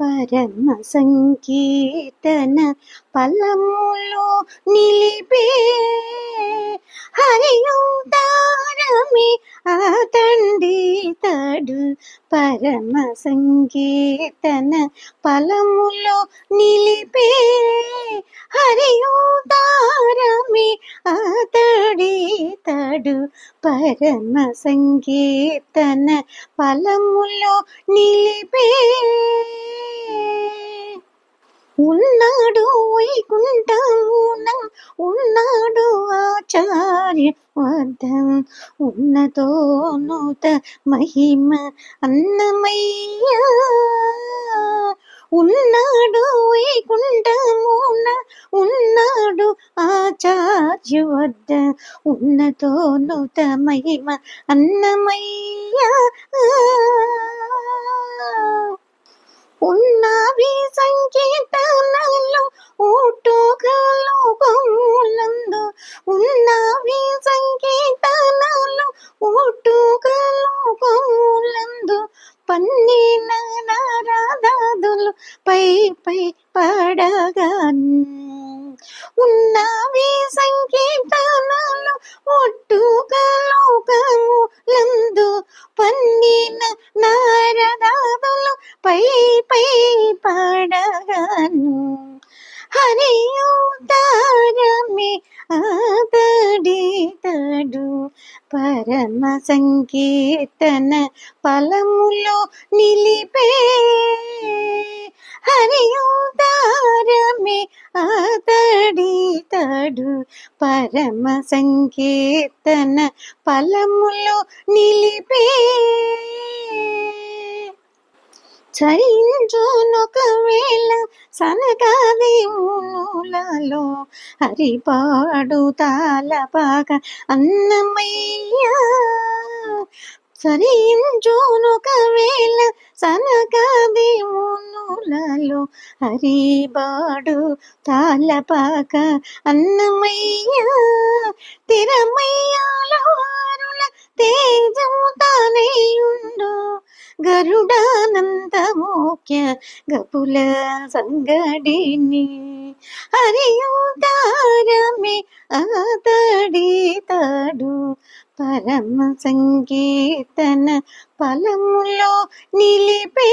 పరమ సంకీర్తన పలములో నిలిపే హరియుదారమే అతండి తడు పరమ సంకీర్తన పలములో నిలిపే హరియుదారమే అతడి తడు పరమ సంకీర్తన పలములో నిలిపే ఉన్నాడు వైకుంఠమున ఉన్నాడు ఆచార్య వద్దం ఉన్నతోనుత మహిమ అన్నమయ్య. ఉన్నాడు వైకుంఠమున ఉన్నాడు ఆచార్య వద్ద ఉన్నతో నూత మహిమ అన్నమయ్య. ఉన్నవి సంకీర్తనలు ఊటుకలు బహులందు ఉన్నవి సంకీర్తనలు ఊటుకలు పన్నీన పన్నిన నారదాదులు పై పై పడగాను. ఉన్నవి పై పై పడగాను. హరియుతారమే ఆతడి పరమ సంకీర్తన పలములో నిలిపే. హరియుతారమే ఆతడితడు పరమ సంకీర్తన పలములో నిలిపే. చరించునొకవేళ సనగాదేమునులలో హరిపాడు తాళపాక అన్నమయ్యా. సరించునొకవేళ సనగాదేమునులలో హరిబాడు తాళపాక అన్నమయ్యా. తిరమై గరుడానందమోక్య గపుల సంగడిని హరియుదారమే ఆతడితాడు పరమ సంకీర్తన ఫలములో నిలిపే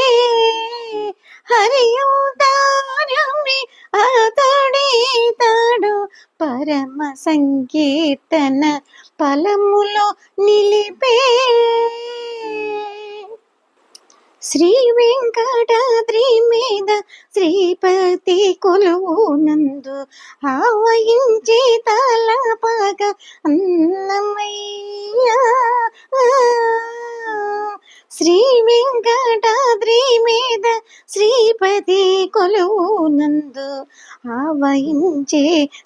హరియుదారమే ఆతడితాడు పరమ సంకీర్తన ఫలములో నిలిపే శ్రీ వెంకటాద్రి మీద శ్రీపతి కొలువు నందు ఆవయించి తలపగ అన్నమయ్యా. శ్రీ వెంకటాద్రి మీద శ్రీపతి కొలువు నందు ఆవయించే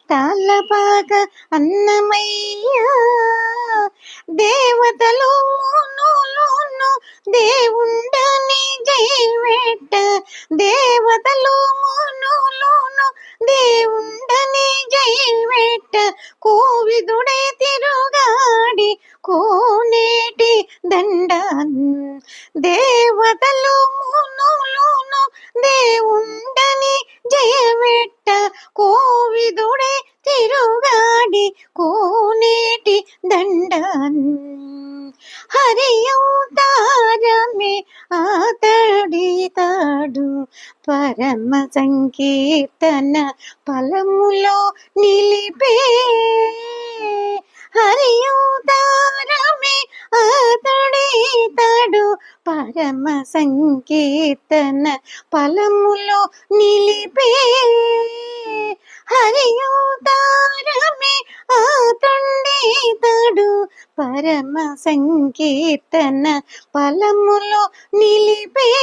తాళ్ళపాక అన్నమయ్యా. దేవతలు మునులును దేవుండని జైవేట దేవతలు మునులును దేవుండని జైవేట కోవిదుడే తిరుగాడి కోనేటి దండ దేవతలు మునులును దేవుండని జయవేట కోవిదుడే తిరుగాడి కోనేటి దండన్ హరియవతారమే ఆతడితాడు పరమ సంకీర్తన ఫలములో నిలిపే పరమ సంకీర్తన ఫలములో నిలిపే. హరియోదారమే ఆతండి తడు. పరమ సంకీర్తన ఫలములో నిలిపే.